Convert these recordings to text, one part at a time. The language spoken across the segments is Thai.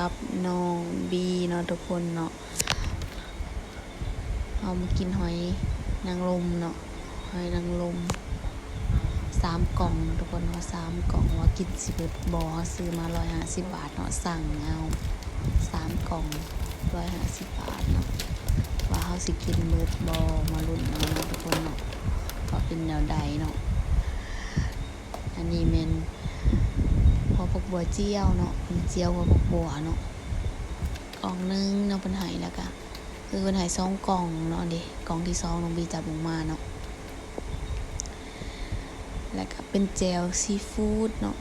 กับน้องบีเนาะทุกคนเนาะเอามากินหอยนางรมเนาะหอยนางรมสามกล่องทุกคนว่าสามกล่องว่ากินสิบเอ็ดบอซื้อมาร้อยห้าสิบบาทเนาะสั่งเอาสามกล่องร้อยห้าสิบบาทเนาะว่าเขาสิกินเบิดบอมาลุ้นเอาเนาะทุกคนเนาะว่าเป็นแนวใดเนาะอันนี้เมน พอพกบัวเจียวเนาะเป็นเจียวพอพกบัวเนาะกล่องหนึงเนาะเป็นไหแล้วก็คือเป็นไหสองกล่องเนาะดิกล่องที่สองน้องบีจับลงมาเนาะแล้วก็เป็นเจลซีฟู้ดเนาะ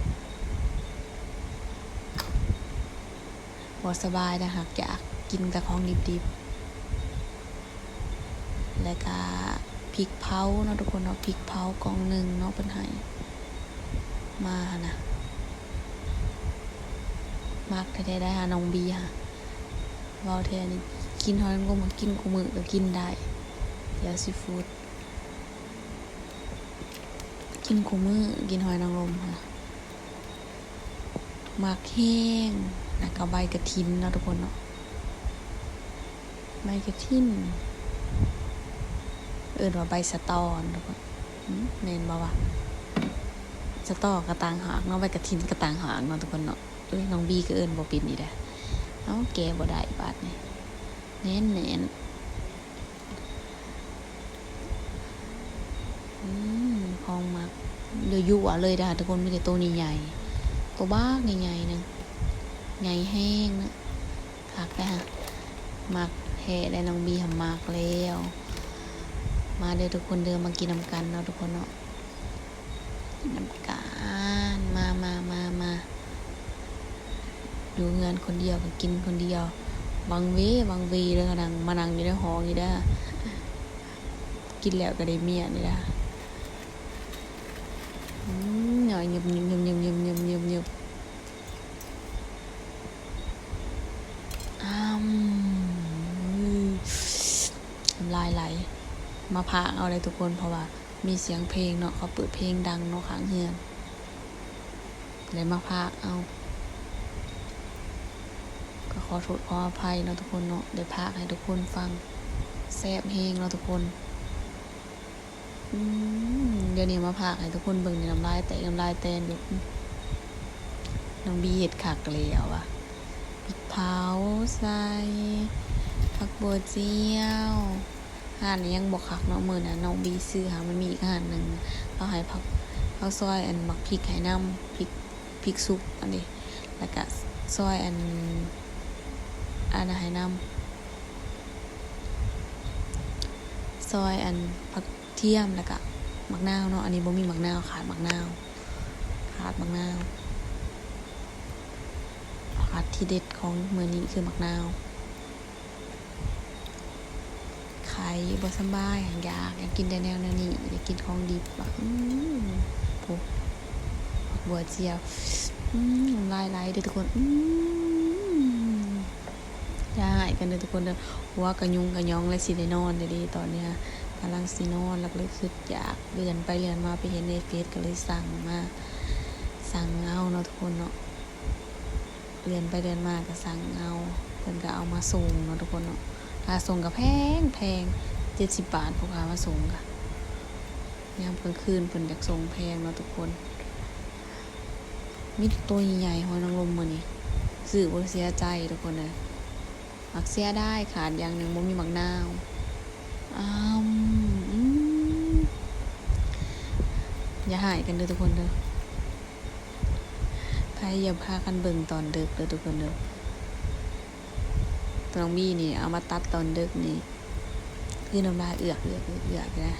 บ่สบายนะหากอยากกินกับของดิบๆ แล้วก็พริกเผาเนาะทุกคนเนาะพริกเผากล่องหนึ่งเนาะเป็นไหมานะ มากแท้ๆได้ฮะน้องบีฮะเว่าแท้นี่กินหอยนางรมก็กินกูมือก็กินได้เดี๋ยวซีฟู้ดกินกูมือกินหอยนางรมค่ะมากแห้งแล้วก็ใบกระถินเนาะทุกคนเนาะใบกระถินเอินว่าใบสะตอนทุกคนเมนบ่วะสะตอกระตังหางเนาะใบกระถินกระตังหางเนาะทุกคนเนาะ เอ้ยน้องบีก็เอิญบ่ปินนี่แหละเอาแกบ่ได้บาดนี่แน่นแน่นอืมพองมากเดี๋ยวยั่วเลยนะทุกคนมีแต่ตัวนี้ใหญ่ตัวบ้าใหญ่ๆนึงใหญ่แห้งนะคักนะฮะมักแห่ได้น้องบีหำมากแล้ว มาเด้อทุกคนเดินมากินน้ำกันเนาะทุกคนเนาะน้ำการมามามามา ดูเงินคนเดียวก็กินคนเดียว บางเวบางเวเลยค่ะนังมานั่งอยู่ในห้องนี่ได้กินแล้วก็ได้เมียนี่ได้หน่อยเงียบเงียบเงียบเงียบเงียบเงียบเงียบเงียบอ้ามลายไหล มาพาเอาเลยทุกคนเพราะว่า มีเสียงเพลงเนาะเขาเปิดเพลงดังเนาะข้างเฮือนเลยมาพากเอา อโทษขออภัยเนาทุกคนเนาะได้พากให้ทุกคนฟังแซบเพลงเนาทุกคนเดี๋ยวนี้มาพากให้ทุกคนเบิ่งในน้ำลายแตกน้ำลายแตนอยู่น้องบีเห็ดขากแล้วอะพริกเผาใส่ผักบัวเจียวอาหารนี้ยังบอกคักเนาะมือนะน้องบีซื้อหามันมีอีกอาหารหนึ่งเขาให้ผักเขาซอยอันหมักพริกไห้น้ำพริกพริกซุปอันนี้แล้วก็ซอยอัน อันไห้น้ำซอยอันผักเทียมแล้วก็มักนาวเนาะอันนี้บ่มีมักนาวขาดมักนาวขาดมักนาวขาดที่เด็ดของเมือนี้คือมักนาวไข่บสบายอยากอยากกินแต่แนวแนวนี้อยากกินของดิบอะอืมโอ้ผักบัวเจียวอืมน้ำลายไหลเด้อทุกคนอืม อย่าหายกันเด้อทุกคนเด้อหัวกระยุงกระยองและสิได้นอนเด้อดีตอนเนี้ยกำลังสินอนแล้วก็เลยคิดอยากเดือนไปเดือนมาไปเห็นในเฟซก็เลยสั่งมา สั่งเอาเนาะทุกคนเนาะเดือนไปเดือนมาก็สั่งเอาเพิ่นก็เอามาส่งเนาะทุกคนเนาะค่าส่งกับแพงแพงเจ็ดสิบบาทพวกค้ามาส่งค่ะยามกลางคืนเพิ่นอยากส่งแพงเนาะทุกคนมีแต่ตัวใหญ่ๆหอยนางรมมือนี้ซื้อบ่เสียใจทุกคนเลย มักเสียได้ขาดอย่างหนึ่งบ่มีมักนาวอ้าวอย่าหายกันเด้อทุกคนเด้อพยายามพากันเบิ่งตอนดึกเด้อทุกคนเด้อตองบี้นี่เอามาตัดตอนดึกนี่คือน้ำลายเอือกเอือกเอือกเอือกนะ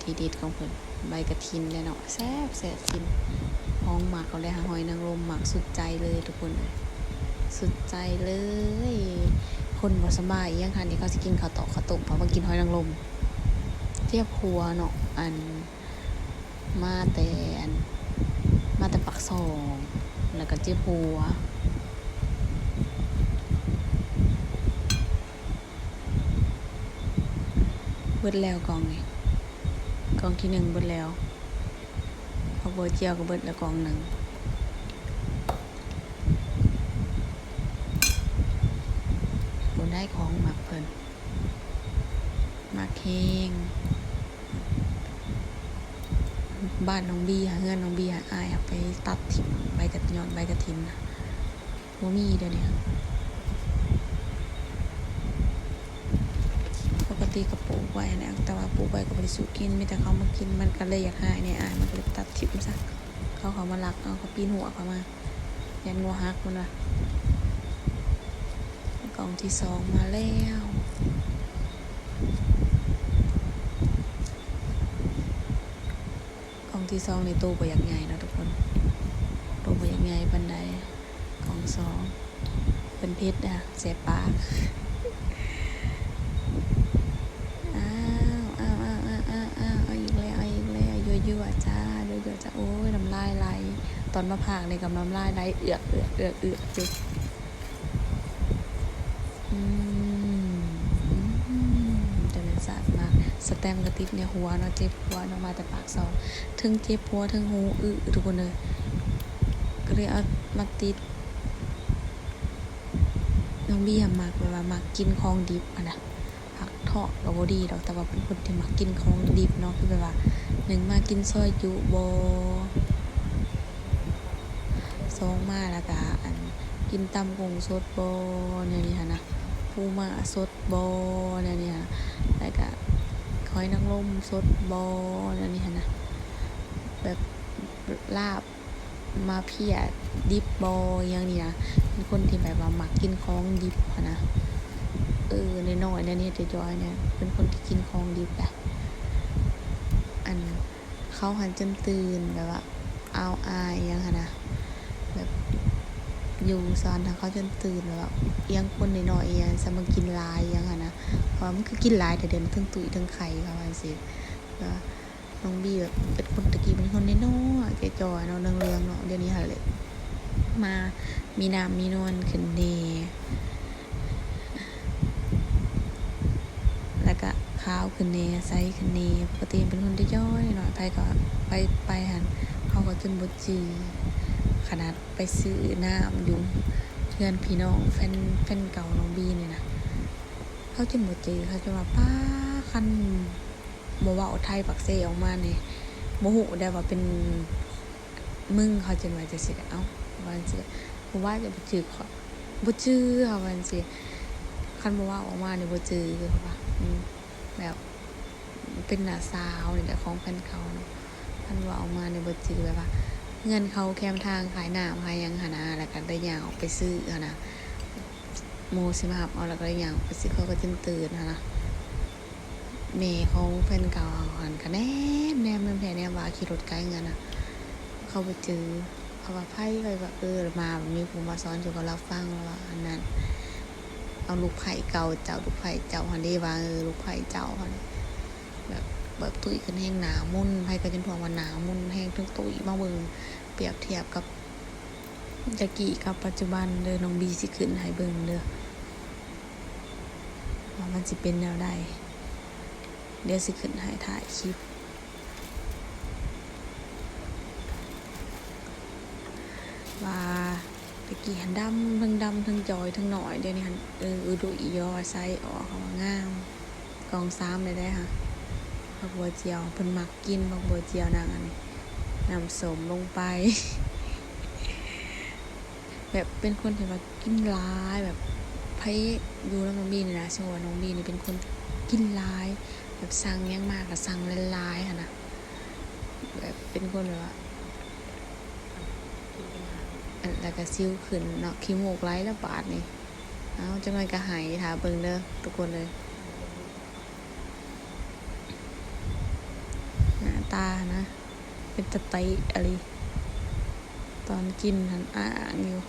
ทีเด็ดของเพิ่นใบกระทินเลยเนาะแซ่บแซ่บทินห้องหมักเอาเลยค่ะหอยนางรมหมักสุดใจเลยทุกคนเลย สุดใจเลย คนบ่สบายยังค่ะนี่เขาสิกินข้าวตอกข้าวต้มเพราะมากินหอยนางรมเทียบครัวเนาะอันมาแต่อันมาแต่ปักซองแล้วก็เจี๊ยบพัวเบิดแล้วกองนี่กองที่หนึ่งเบิดแล้วผักบัวเจียวก็เบิดละกองหนึ่งบนได้ ของหมักเพิ่นหมักเฮงบ้านน้องบีหาเงินน้องบีหาอายเอาไปตัดถิ่มใบกระยอนใบกระถินนะบ่มีเดี๋ยวนี้ปกติก็ปลูกไว้นะแต่ว่าปลูกไว้ก็บริสุทธิ์กินมีแต่เขามากินมันก็เลยอยากหายเนี่ยอายมันก็เลยตัดถิ่มซะเขาเขามาลักเอาเขาปีนหัวเขามา ยันงัวฮักมันว่ะ กล่องที่สองมาแล้วกล่องที่สองในตู้ก็ยากใหญ่เนะทุกคนตู้ก็ยากใหญ่ปันใดกล่องสองเป็นพชรอะเสียปากอ้าวอ้าวอ้าวอ้าวอ้าวอ้าวอีกแล้วอีกแล้วยั่วยั่วๆจ้ายั่วยั่วๆจ้าโอ้ยน้ำลายไหลตอนมาผากในกับน้ำลายไหลเอือกเอือกเอือกเอือก มกระติดในหัวเนาะเจ็บหัวเนาะมาแต่ปากซองถึงเจ็บหัวถึงหูอึทุกคนเลยก็เลยเอามาติดน้องบี้อะมักแบบว่ามักกินของดิบอะนะผักทอดกับบดีดอกแต่ว่าเป็นคนที่มักกินของดิบเนาะคือแบบว่าหนึ่งมากินซอยจุโบสองมาแล้วก็อันกินตำกุ้งสดโบเนี่ยนี่ค่ะนะปูมาสดโบเนี่ยนี่ค่ะ หอยนางรมสดบเนี่ยนี่ค่ะนะแบบลาบมาเพียดิบบอย่างนี้นะเป็นคนที่แบบว่ามักกินของดิบอนะเออในน้อยเนี่ยเจะจอยเนี่ยเป็นคนที่กินของดิบแหละอันเขาหันจนตื่นแบบว่าเอาอายอยังค่ะนะแบบ อยู่ซอนทางเขาจนตื่นแบบว่าเอียงคนในนอยเอียงสมากินลายอยังค่ะนะเพราะมันคือกินลายแต่เดินทั้งตุ๋ยทั้งไข่เขาว่าสิก็น้องบีแบบเป็นคนตะกี้เป็นคนในน้อยๆแกจอยเนาะเรื่องเรื่องๆเนาะเดี๋ยวนี้ค่ะเลยมามีน้ำมีนวลขึ้นเนแล้วก็ข้าวขึ้นเนไซส์ขึ้นเนปกติเป็นคนที่ย่อยหน่อยไปก็ไปไปหันเขาก็จนบดจือ ขนาดไปซื้อน้ำอยู่เพื่อนพี่น้องแฟนแฟนเก่าน้องบีเนี่ยนะเขาจนบดจือเขาจะว่าป้าคันบอว่าเอาไทยปักเซออกมาเนี่ยโมโหได้ว่าเป็นมึงเขาจนว่าจะเสียเอ้าวันเสิเพราะว่าจะบ่จือขอบ่จือค่ะวันเสิคันบ่ว่าออกมาเนี่ยบ่จือคือเขาว่าแบบเป็นหน้าสาวเนี่แหละของแฟนเขาเนาะคันว่าออกมาเนี่ยบ่จือแบบว่า เงินเขาแคมทางขายหน้ำขายยังหนนะแล้วก็ได้ยางออกไปซื้อนะโมสิมาหับเอาแล้วก็ได้ยางออกไปซื้อเขาก็จึงตื่นหั้นนะแม่ของแฟนเก่าหันก็แนมแนมแนมแนมแนมว่าขี่รถไกลเงินนะเขาไปเจอเขาว่าไพ่ไปว่าเออมามีผู้มาสอนอยู่กับเราฟังว่าอันนั้นเอาลูกไผ่เก่าเจ้าลูกไผ่เจ้าฮันไดีว่าเออลูกไผ่เจ้าฮันแบบ แบบตุ้ยขึ้นแห้งหนามุ่นไผ่ก็จนพวงว่าหนามุ่นแห้งทั้งตุ้ยมาเบิ่งเปรียบเทียบกับตะกี้กับปัจจุบันเด้อน้องบีสิขึ้นให้เบิ่งเด้อว่ามันสิเป็นแนวใดเดี๋ยวสิขึ้นให้ถ่ายคลิปว่าตะกี้หันดำทั้งดำทั้งจอยทั้งหน่อยเดี๋ยวนี้หันเออดุอียอไซออกเขาว่างามกองซ้ำเลยได้ค่ะ ผักบัวเจียวเพิ่นมักกินผักบัวเจียวนางอันน้ำสมลงไป แบบเป็นคนที่ว่ากินร้ายแบบไพ่อยู่แล้วน้องบีนี่นะชื่อว่าน้องบีนี่เป็นคนกินร้าย แบบสั่งยังมากกับสั่งหลายๆค่ะนะแบบเป็นคนแบบว่าแล้วก็ซิ้วขึ้นเนาะขี้มูกไหลแล้วบาดนี่เอาจังหน่อยก็หายถาเบิงเด้อทุกคนเลย หน้า ตานะ เป็นตะไตอะไร ตอนกินทันอ่างอยู่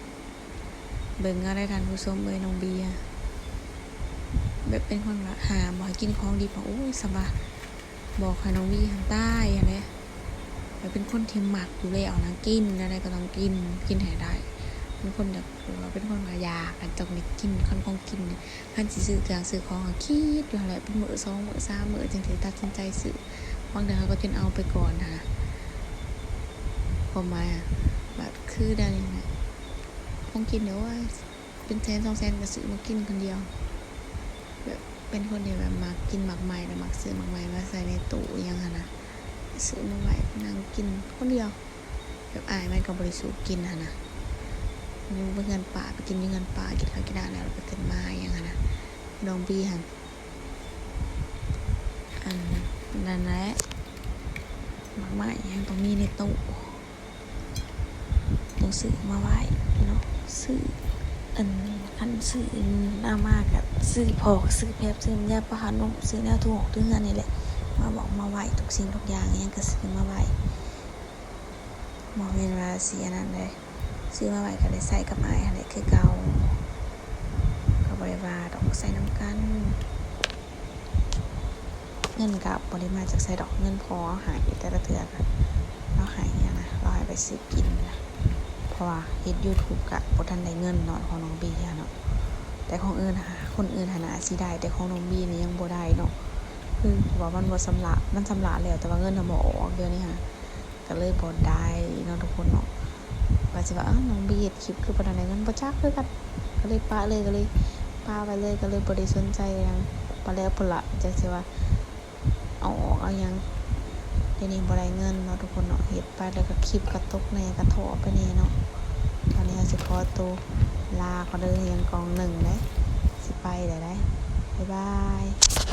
เบิ่งอะไรทันผู้ชมเอ้ยน้องเบียแบบเป็นคนละหาบอกให้กินของดีบอกโอ้ยสบายบอกให้น้องบีทางใต้อะไรแบบเป็นคนที่หมักอยู่แล้วนะกินอะไรก็ต้องกินกินให้ได้เป็นคนแบบว่าเป็นคนมาอยากกันต้องได้กินคันของกินเนี่ยคันสิซื้อเครื่องซื้อของคิดอยู่อะไรเป็นมื้อสองมื้อสามมื้อจึงสิตัดสินใจซื้อ บางเดือนเขาก็จนเอาไปก่อนนะความมาแบบคือได้นี่นะคงกินเดี๋ยวว่า เป็นแสนสองแสนก็ซื้อมากินคนเดียว แบบเป็นคนเดียวแบบมักกินหมักใหม่แล้วมักซื้อหมักใหม่มาใส่ในตู้ยังไงนะซื้อมาไว้นั่งกินคนเดียว แบบอายมันก็บริสุทธิ์กินอะนะยู่ไปเงินป่าไปกินยี่เงินป่ากินข้าวกินอาหารแล้วไปขึ้นมาอยังไงนะน้องบีหันอัน นั่นแหละมักใหม่ยังต้องมีในตู้ต้องซื้อมาไว้เนาะซื้ออันคันซื้อหน้ามากอะซื้อพอกซื้อแพบซื้อน้ำยาปะหานมซื้อแนวถูกทุกงานนี่แหละ มาบอกมาไหวทุกสิ่งทุกอย่างอิหยังก็ซื้อมาไหวมอเมนว่าเสียนั่นเลยซื้อมาไหวก็ได้ใส่กับไม้อะไรคือเก่าก็บริวาดอกใส่น้ำกัน งินกับบริมาจากใส่ดอกเงินพอหายแต่ละเถื่อกันเราหายเนี่ยนะเราหายไปซื้อกินนะเพราะว่าเฮ็ด YouTube กะบ่ทันได้เงินเนาะของน้องบีเนาะแต่ของอื่นหาคนอื่นหานาสิได้แต่ของน้องบีนี่ยังบ่ได้เนาะคือว่ามันบ่สำละมันสำละแล้วแต่ว่าเงินน่ะบ่ออกเดี๋ยวนี้ค่ะก็เลยบ่ได้เนาะทุกคนเนาะว่าสิว่าอ้าวน้องบีเฮ็ดคลิปคือบ่ทันได้เงินบ่จักคือกันก็เลยปะเลยก็เลยปาไปเลยก็เลยบ่ได้สนใจหยังปะแล้วพุ่นละจังสิว่า เอาออกเอายังเดี๋ยวนี้บ่ได้เงินเนาะทุกคนเนาะเห็ดไปแล้วก็คลิปกระตุกแน่กระโถไปแน่เนาะตอนนี้เราสิขอตัวลาเขาเดินยังกองหนึ่งเลยสิไปได้ได้บ๊ายบาย